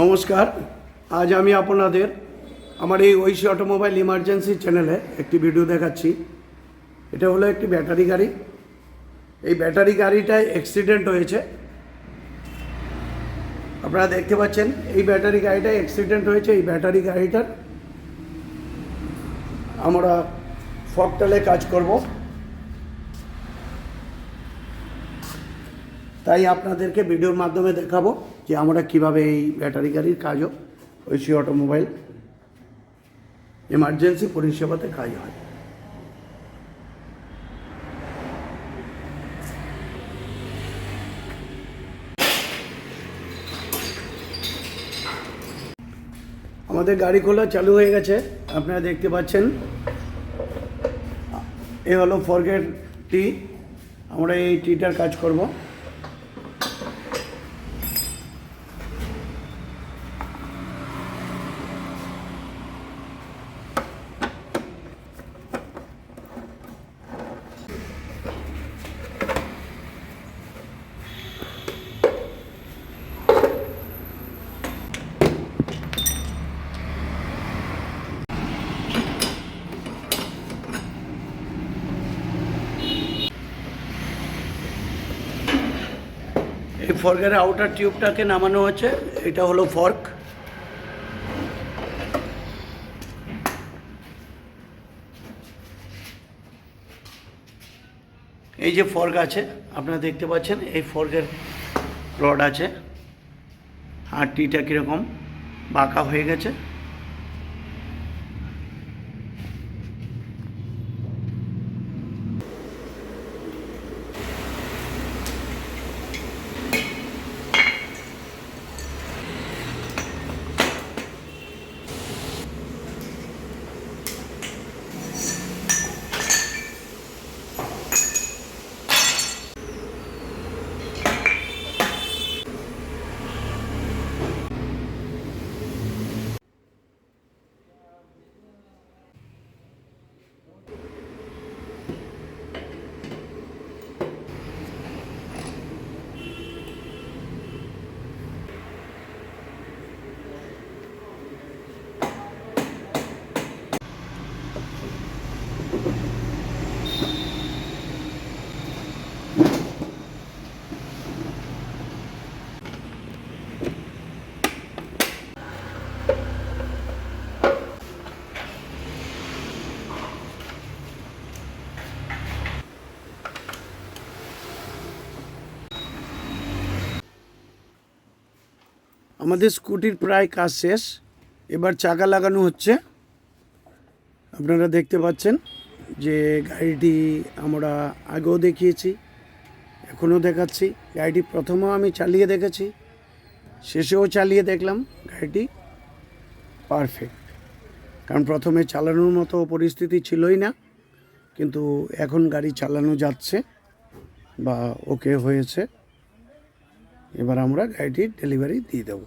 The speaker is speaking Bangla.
নমস্কার। আজ আমি আপনাদের আমার এই ঐশী অটোমোবাইল ইমার্জেন্সি চ্যানেলে একটি ভিডিও দেখাচ্ছি। এটা হলো একটি ব্যাটারি গাড়ি। এই ব্যাটারি গাড়িটায় অ্যাক্সিডেন্ট হয়েছে। আপনারা দেখতে পাচ্ছেন, এই ব্যাটারি গাড়িটায় অ্যাক্সিডেন্ট হয়েছে। এই ব্যাটারি গাড়িটার আমরা ফকটালে কাজ করব। তাই আপনাদেরকে ভিডিওর মাধ্যমে দেখাবো যে আমরা কীভাবে এই ব্যাটারি গাড়ির কাজও ঐশী অটোমোবাইল এমার্জেন্সি পরিষেবাতে কাজ হয়। আমাদের গাড়ি খোলা চালু হয়ে গেছে। আপনারা দেখতে পাচ্ছেন। এ হলো ফরগেট টি আমরা এই টিটার কাজ করব। এই ফর্কের আউটার টিউবটাকে নামানো হচ্ছে এটা হলো ফর্ক এই যে ফর্ক আছে, আপনারা দেখতে পাচ্ছেন, এই ফর্কের রড আছে। আর টিটা কীরকম, বাঁকা হয়ে গেছে। আমাদের স্কুটির প্রায় কাজ শেষ। এবার চাকা লাগানো হচ্ছে। আপনারা দেখতে পাচ্ছেন যে গাড়িটি আমরা আগেও দেখিয়েছি, এখনও দেখাচ্ছি। গাড়িটি প্রথমেও আমি চালিয়ে দেখেছি, শেষেও চালিয়ে দেখলাম গাড়িটি পারফেক্ট। কারণ প্রথমে চালানোর মতো পরিস্থিতি ছিলই না, কিন্তু এখন গাড়ি চালানো যাচ্ছে বা ওকে হয়েছে। এবার আমরা গাড়িটির ডেলিভারি দিয়ে দেবো।